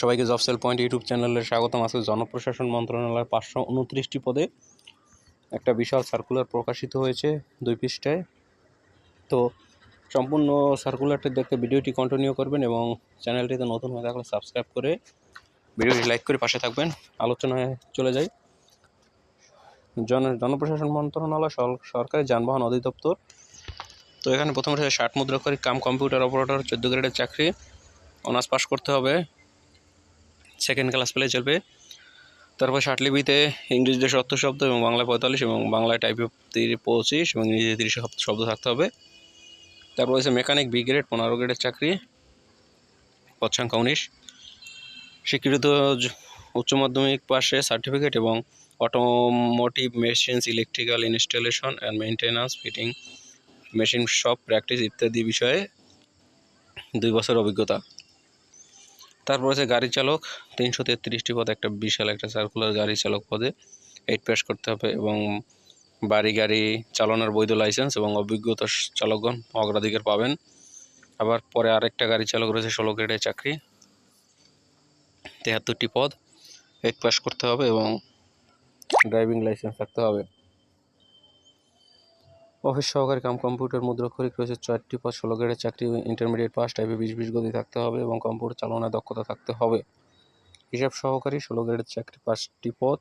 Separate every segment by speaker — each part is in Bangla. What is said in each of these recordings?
Speaker 1: সবাইকে জব সেল পয়েন্ট ইউটিউব চ্যানেলে স্বাগতম। আছে জনপ্রশাসন মন্ত্রণালয়ের পাঁচশো উনত্রিশটি পদে একটা বিশাল সার্কুলার প্রকাশিত হয়েছে দুই পৃষ্ঠায়। তো সম্পূর্ণ সার্কুলারটি দেখতে ভিডিওটি কন্টিনিউ করবেন এবং চ্যানেলটিতে নতুন হয়ে থাকলে সাবস্ক্রাইব করে ভিডিওটি লাইক করে পাশে থাকবেন। আলোচনায় চলে যাই। জন, জনপ্রশাসন মন্ত্রণালয় সরকারি যানবাহন অধিদপ্তর। তো এখানে প্রথমে ষাট মুদ্রাক্ষরিক কাম কম্পিউটার অপারেটর চোদ্দ গ্রেডের চাকরি। অনার্স পাস করতে হবে। সেকেন্ড ক্লাস পেলে চলবে। তারপর ষাটলিপিতে ইংরেজিতে সত্তর শব্দ এবং বাংলায় পঁয়তাল্লিশ এবং বাংলায় টাইপ পঁচিশ এবং ইংরেজিতে তিরিশ শব্দ- থাকতে হবে। তারপর রয়েছে মেকানিক বি গ্রেড পনেরো গ্রেডের চাকরি, পদ সংখ্যা উনিশ। স্বীকৃত উচ্চ মাধ্যমিক পাশে সার্টিফিকেট এবং automotive machines electrical installation and maintenance fitting machine shop practice ইত্যাদি বিষয়ে দুই বছর অভিজ্ঞতা। তারপর আছে গাড়ি চালক, তিনশো তেত্রিশটি পদে একটা বিশাল একটা সার্কুলার গাড়ি চালক পদে এইট পাস করতে হবে এবং বাড়ি গাড়ি চালানোর বৈধ লাইসেন্স এবং অভিজ্ঞতা চালকগণ অগ্রাধিকার পাবেন। আবার পরে আরেকটা গাড়ি চালক রয়েছে, ষোলো গ্রেডের চাকরি। তেহাত্তরটি পদ এইট পাস করতে হবে এবং ড্রাইভিং লাইসেন্স থাকতে হবে। অফিস সহকারী কাম কম্পিউটার মুদ্রাক্ষরিক রয়েছে চারটি পদ, ষোলো গ্রেডের চাকরি, ইন্টারমিডিয়েট পাস, টাইপে বিশ বিশ গতি থাকতে হবে এবং কম্পিউটার চালনায় দক্ষতা থাকতে হবে। হিসাব সহকারী, ষোলো গ্রেডের চাকরি পাঁচটি পথ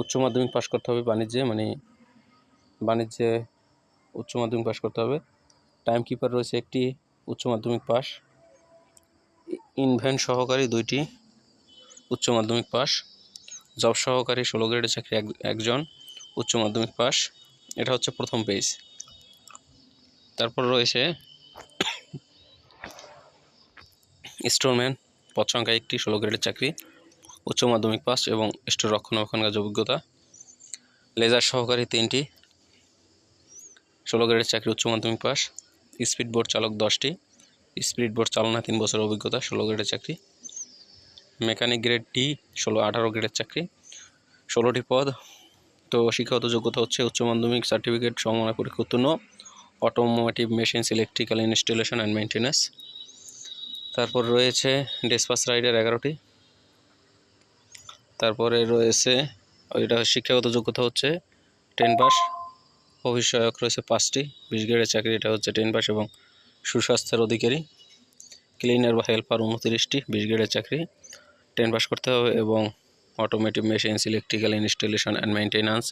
Speaker 1: উচ্চ মাধ্যমিক পাস করতে হবে বাণিজ্যে মানে বাণিজ্যে উচ্চ মাধ্যমিক পাস করতে হবে। টাইম কিপার রয়েছে একটি, উচ্চ মাধ্যমিক পাস ইনভেন্ট সহকারী দুইটি, উচ্চ মাধ্যমিক পাস জব সহকারী, ষোলো গ্রেডের চাকরি এক, একজন, উচ্চ মাধ্যমিক পাস এটা হচ্ছে প্রথম পেজ তারপর রয়েছে স্টোরম্যান পদ সংখ্যা একটি, ষোলো গ্রেডের চাকরি, উচ্চ মাধ্যমিক পাস এবং স্টোর রক্ষণাবেক্ষণ কাজ অভিজ্ঞতা। লেজার সহকারী তিনটি, ষোলো গ্রেডের চাকরি, উচ্চ মাধ্যমিক পাস স্পিড বোর্ড চালক দশটি স্পিড বোর্ড চালনা তিন বছর অভিজ্ঞতা, ষোলো গ্রেডের চাকরি। মেকানিক গ্রেড ডি ষোলো আঠারো গ্রেডের চাকরি। ষোলোটি পদ তো শিক্ষাগত যোগ্যতা হচ্ছে উচ্চ মাধ্যমিক সার্টিফিকেট সমমানের পরীক্ষা উত্তীর্ণ automotive machines electrical installation and maintenance তারপর রয়েছে ডেসপাস রাইডার এগারোটি। তারপরে রয়েছে এটা শিক্ষাগত যোগ্যতা হচ্ছে টেন পাস সহায়ক রয়েছে পাঁচটি, বিশ গ্রেডের চাকরি, এটা হচ্ছে টেন পাস এবং সুস্বাস্থ্যের অধিকারী। ক্লিনার বা হেল্পার উনত্রিশটি, বিশ গ্রেডের চাকরি টেন পাস করতে হবে এবং automotive machines electrical installation and maintenance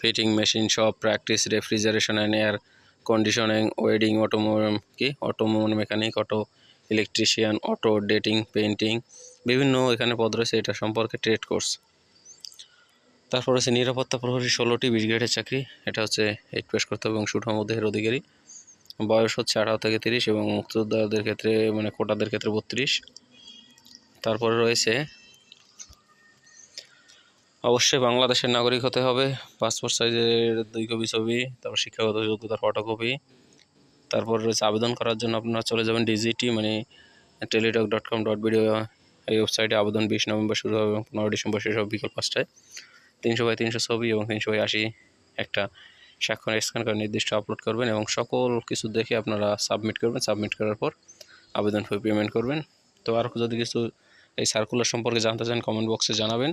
Speaker 1: fitting machine shop practice refrigeration and air conditioning welding অটোমো কি? অটোমোন মেকানিক অটো ইলেকট্রিশিয়ান অটো ডেটিং পেন্টিং বিভিন্ন এখানে পদ রয়েছে, এটা সম্পর্কে ট্রেড কোর্স তারপর হচ্ছে নিরাপত্তা প্রহরী, ষোলোটি বিশ গ্রেডের চাকরি, এটা হচ্ছে এইট পাস করতে হবে এবং সুঠাম দেহের অধিকারী। বয়স হচ্ছে আঠারো থেকে তিরিশ এবং মুক্তিযোদ্ধাদের ক্ষেত্রে মানে কোটাদের ক্ষেত্রে বত্রিশ। তারপরে রয়েছে অবশ্যই বাংলাদেশের নাগরিক হতে হবে পাসপোর্ট সাইজের দুই কপি ছবি, তারপর শিক্ষাগত যোগ্যতার ফটোকপি তারপর রয়েছে আবেদন করার জন্য আপনারা চলে যাবেন ডিজিটি মানে Teletalk dot com dot video এই ওয়েবসাইটে আবেদন বিশ নভেম্বর শুরু হবে এবং পনেরো ডিসেম্বর শেষ হবে বিকেল পাঁচটায়। তিনশো বাই তিনশো ছবি এবং তিনশো বাই আশি একটা স্বাক্ষর স্ক্যান করে নির্দিষ্ট আপলোড করবেন এবং সকল কিছু দেখে আপনারা সাবমিট করবেন। সাবমিট করার পর আবেদন ফি পেমেন্ট করবেন। তো আর যদি কিছু এই সার্কুলার সম্পর্কে জানতে চান কমেন্ট বক্সে জানাবেন।